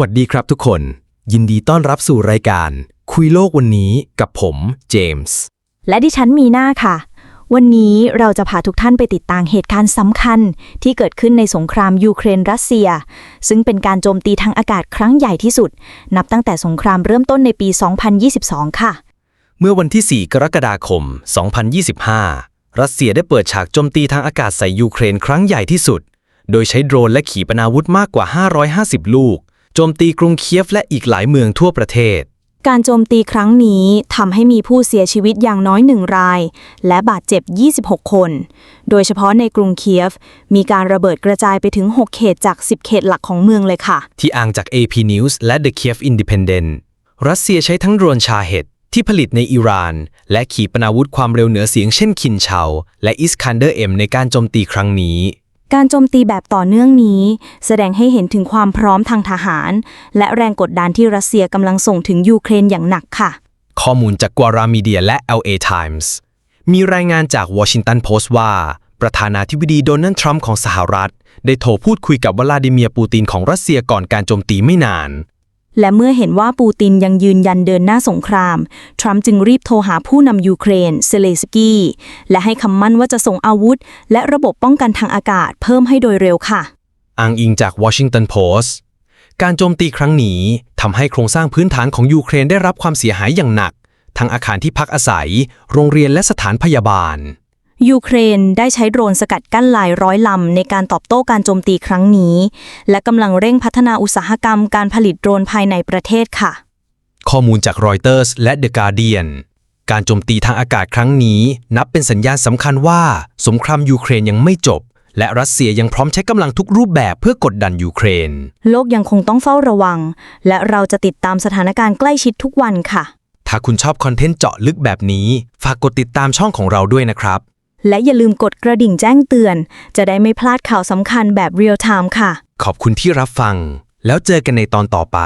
วัสดีครับทุกคน ยินดีต้อนรับสู่รายการ คุยโลกวันนี้กับผมเจมส์และดิฉันมีหน้าค่ะ วันนี้เราจะพาทุกท่านไปติดตามเหตุการณ์สำคัญ ที่เกิดขึ้นในสงครามยูเครนรัสเซีย ซึ่งเป็นการโจมตีทางอากาศครั้งใหญ่ที่สุด นับตั้งแต่สงครามเริ่มต้นในปี 2022 ค่ะ เมื่อวันที่ 4 กรกฎาคม 2025 รัสเซียได้เปิดฉากโจมตีทางอากาศใส่ยูเครนครั้งใหญ่ที่สุด โดยใช้โดรนและขีปนาวุธมากกว่า 550 ลูก โจมตีกรุงเคียฟและอีกหลายเมืองทั่วประเทศ การโจมตีครั้งนี้ทำให้มีผู้เสียชีวิตอย่างน้อยหนึ่งราย และบาดเจ็บ 26 คน โดยเฉพาะในกรุงเคียฟ มีการระเบิดกระจายไปถึง 6 เขตจาก 10 เขตหลักของเมืองเลยค่ะ ที่อ้างจาก AP News และ The Kiev Independent รัสเซียใช้ทั้งโดรนชาเฮดที่ผลิตในอิหร่าน และขีปนาวุธความเร็วเหนือเสียงเช่นคินเชาและอิสคันเดอร์เอ็มในการโจมตีครั้งนี้ การโจมตีแบบต่อเนื่องนี้ แสดงให้เห็นถึงความพร้อมทางทหาร และแรงกดดันที่รัสเซียกำลังส่งถึงยูเครนอย่างหนักค่ะ ข้อมูลจากกัวรามีเดียและ LA Times มีรายงานจาก Washington Post ว่า ประธานาธิบดีโดนัลด์ทรัมป์ของสหรัฐ ได้โทรพูดคุยกับวลาดิเมียร์ปูตินของรัสเซียก่อนการโจมตีไม่นาน และเมื่อเห็นว่าปูตินยังยืนยันเดินหน้าสงคราม ทรัมป์จึงรีบโทรหาผู้นำยูเครน เซเลสกี้ และให้คำมั่นว่าจะส่งอาวุธ และระบบป้องกันทางอากาศเพิ่มให้โดยเร็วค่ะ อ้างอิงจาก Washington Post การโจมตีครั้งนี้ทำให้โครงสร้างพื้นฐานของยูเครนได้รับความเสียหายอย่างหนัก ทั้งอาคารที่พักอาศัย โรงเรียนและสถานพยาบาล ยูเครนได้ใช้โดรนสกัดกั้นหลายร้อยลำในการตอบโต้การโจมตีครั้งนี้ และกำลังเร่งพัฒนาอุตสาหกรรมการผลิตโดรนภายในประเทศค่ะ ข้อมูลจากรอยเตอร์สและ The Guardian การโจมตีทางอากาศครั้งนี้ นับเป็นสัญญาณสำคัญว่า สงครามยูเครนยังไม่จบ และรัสเซียยังพร้อมใช้กำลังทุกรูปแบบเพื่อกดดันยูเครน โลกยังคงต้องเฝ้าระวัง และเราจะติดตามสถานการณ์ใกล้ชิดทุกวันค่ะ ถ้าคุณชอบคอนเทนต์เจาะลึกแบบนี้ ฝากกดติดตามช่องของเราด้วยนะครับ และอย่าลืมกดกระดิ่งแจ้งเตือน จะได้ไม่พลาดข่าวสำคัญแบบเรียลไทม์ค่ะ ขอบคุณที่รับฟัง แล้วเจอกันในตอนต่อไป